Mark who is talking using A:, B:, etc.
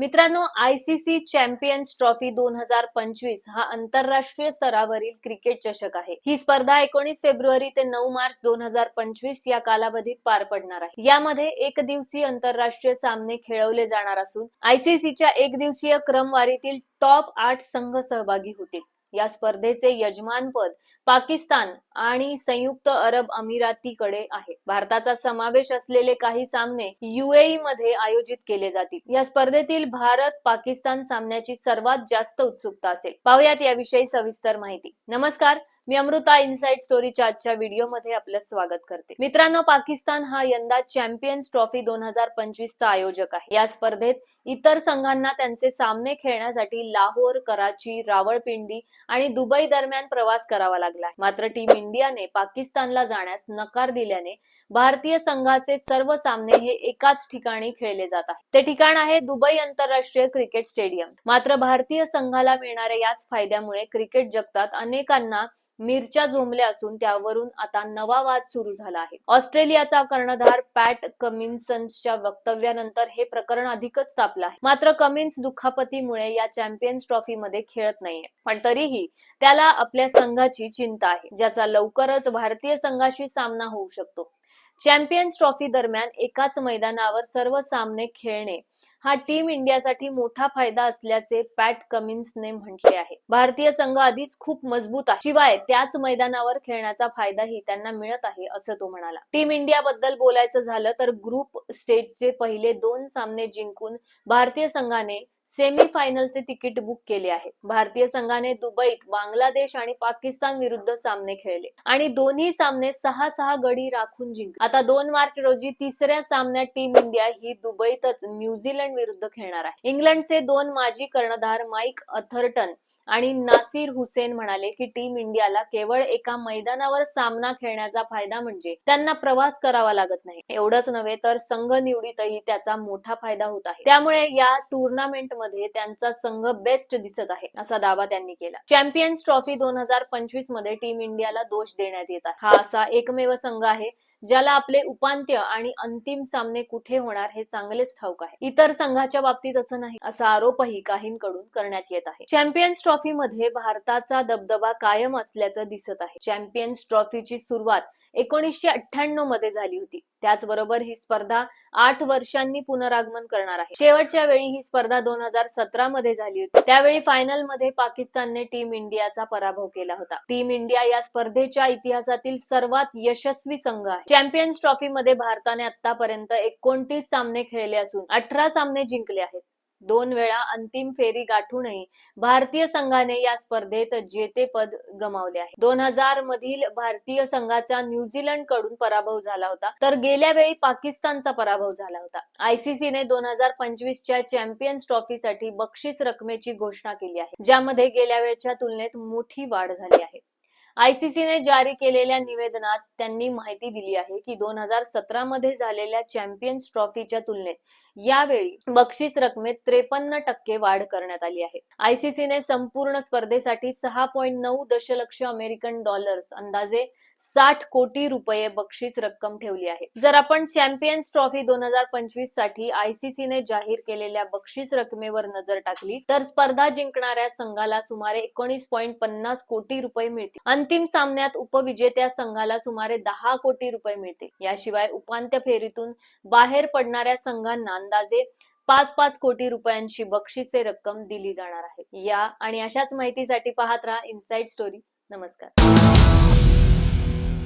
A: मित्रांनो ICC champions trophy दोन हजार पंचवीस हा आंतरराष्ट्रीय स्तरावरील क्रिकेट चषक आहे. ही स्पर्धा एकोणीस फेब्रुवारी ते नऊ मार्च दोन हजार पंचवीस या कालावधीत पार पडणार आहे. यामध्ये एक दिवसीय आंतरराष्ट्रीय सामने खेळवले जाणार असून आयसीसीच्या एक दिवसीय क्रमवारीतील टॉप आठ संघ सहभागी होतील. या स्पर्धेचे यजमानपद पाकिस्तान आणि संयुक्त अरब अमिरातीकडे आहे. भारताचा समावेश असलेले काही सामने युएई मध्ये आयोजित केले जातील. या स्पर्धेतील भारत पाकिस्तान सामन्याची सर्वात जास्त उत्सुकता असेल. पाहुयात याविषयी सविस्तर माहिती. नमस्कार मी अमृता इनसाइड स्टोरीच्या आजच्या व्हिडिओमध्ये आपलं स्वागत करते. मित्रांनो पाकिस्तान हा यंदा चॅम्पियन्स ट्रॉफी दोन हजार पंचवीसचा आयोजक आहे. या स्पर्धेत इतर संघांना त्यांचे सामने खेळण्यासाठी लाहोर कराची रावळपिंडी आणि दुबई दरम्यान प्रवास करावा लागला मात्र टीम इंडियाने पाकिस्तानला जाण्यास नकार दिल्याने भारतीय संघाचे सर्व सामने हे एकाच ठिकाणी खेळले जात आहेत. ते ठिकाण आहे दुबई आंतरराष्ट्रीय क्रिकेट स्टेडियम. मात्र भारतीय संघाला मिळणाऱ्या याच फायद्यामुळे क्रिकेट जगतात अनेकांना मिरच्या जोमल्या असून त्यावरून आता नवा वाद सुरू झाला आहे. ऑस्ट्रेलियाचा कर्णधार पॅट कमिन्सन्सच्या वक्तव्यानंतर हे प्रकरण अधिकच तापलं आहे. मात्र कमिन्स दुखापतीमुळे या चॅम्पियन्स ट्रॉफी मध्ये खेळत नाहीये. पण तरीही त्याला आपल्या संघाची चिंता आहे ज्याचा लवकरच भारतीय संघाशी सामना होऊ शकतो. चॅम्पियन्स ट्रॉफी दरम्यान एकाच मैदानावर सर्व सामने खेळणे हा टीम इंडियासाठी मोठा फायदा असल्याचे पॅट कमिन्सने म्हटले आहे. भारतीय संघ आधीच खूप मजबूत आहे. शिवाय त्याच मैदानावर खेळण्याचा फायदाही त्यांना मिळत आहे असं तो म्हणाला. टीम इंडिया बद्दल बोलायचं झालं तर ग्रुप स्टेजचे पहिले दोन सामने जिंकून भारतीय संघाने सेमी फायनलचे तिकीट बुक केले आहे. भारतीय संघाने दुबईत बांगलादेश आणि पाकिस्तान विरुद्ध सामने खेळले. आणि दोन्ही सामने सहा सहा गडी राखून जिंकले. आता दोन मार्च रोजी तिसऱ्या सामन्यात टीम इंडिया ही दुबईतच न्यूझीलंड विरुद्ध खेळणार आहे. इंग्लंडचे दोन माजी कर्णधार माईक अथर्टन आणि नासिर हुसेन म्हणाले की टीम इंडियाला केवळ एका मैदानावर सामना खेळण्याचा फायदा म्हणजे त्यांना प्रवास करावा लागत नाही. एवढंच नव्हे तर संघ निवडीतही त्याचा मोठा फायदा होत आहे. त्यामुळे या टुर्नामेंटमध्ये त्यांचा संघ बेस्ट दिसत आहे असा दावा त्यांनी केला. चॅम्पियन्स ट्रॉफी दोन हजार पंचवीसमध्ये टीम इंडियाला दोष देण्यात येत आहे. हा असा एकमेव संघ आहे ज्याला आपले उपांत्य आणि अंतिम सामने कुठे होणार हे चांगलेच ठाऊक आहे. इतर संघाच्या बाबतीत असं नाही असा आरोपही काहींकडून करण्यात येत आहे. चॅम्पियन्स ट्रॉफी मध्ये भारताचा दबदबा कायम असल्याचं दिसत आहे. चॅम्पियन्स ट्रॉफीची सुरुवात एकोणीसशे अठ्ठ्याण्णवमध्ये झाली होती. त्याचबरोबर ही स्पर्धा आठ वर्षांनी पुनरागमन करणार आहे. शेवटच्या वेळी ही स्पर्धा दोन हजार सतरा मध्ये झाली होती. त्यावेळी फायनलमध्ये पाकिस्तानने टीम इंडियाचा पराभव केला होता. टीम इंडिया या स्पर्धेच्या इतिहासातील सर्वात यशस्वी संघ आहे. चॅम्पियन्स ट्रॉफी मध्ये भारताने आतापर्यंत एकोणतीस सामने खेळले असून अठरा सामने जिंकले आहेत. दोन वेळा अंतिम फेरी गाठूनही भारतीय संघाने या स्पर्धेत जेतेपद गमावले आहे. दोन हजार मधील भारतीय संघाचा न्यूझीलंडकडून पराभव झाला होता तर गेल्या वेळी पाकिस्तानचा पराभव झाला होता. आयसीसीने दोन हजार पंचवीसच्या चॅम्पियन्स ट्रॉफीसाठी बक्षीस रकमेची घोषणा केली आहे ज्यामध्ये गेल्या वेळच्या तुलनेत मोठी वाढ झाली आहे. आयसीसीने जारी केलेल्या निवेदनात त्यांनी माहिती दिली आहे की दोन हजार सतरा मध्ये झालेल्या चॅम्पियन्स ट्रॉफीच्या तुलनेत यावेळी बक्षीस रकमेत त्रेपन्न टक्के वाढ करण्यात आली आहे. आयसीसीने संपूर्ण स्पर्धेसाठी सहा पॉईंट नऊ दशलक्ष अमेरिकन डॉलर्स अंदाजे साठ कोटी रुपये बक्षीस रक्कम ठेवली आहे. जर आपण चॅम्पियन्स ट्रॉफी दोन हजार पंचवीससाठी आयसीसीने जाहीर केलेल्या बक्षीस रकमेवर नजर टाकली तर स्पर्धा जिंकणाऱ्या संघाला सुमारे एकोणीस पॉईंट पन्नास कोटी रुपये मिळतील. अंतिम सामन्यात उपविजेत्या संघाला सुमारे दहा कोटी रुपये मिळतील. याशिवाय उपांत्य फेरीतून बाहेर पडणाऱ्या संघांना अंदाजे पाच पाच कोटी रुपयांची बक्षिसे रक्कम दिली जाणार आहे. या आणि अशाच माहितीसाठी पाहत राहा इनसाइड स्टोरी नमस्कार.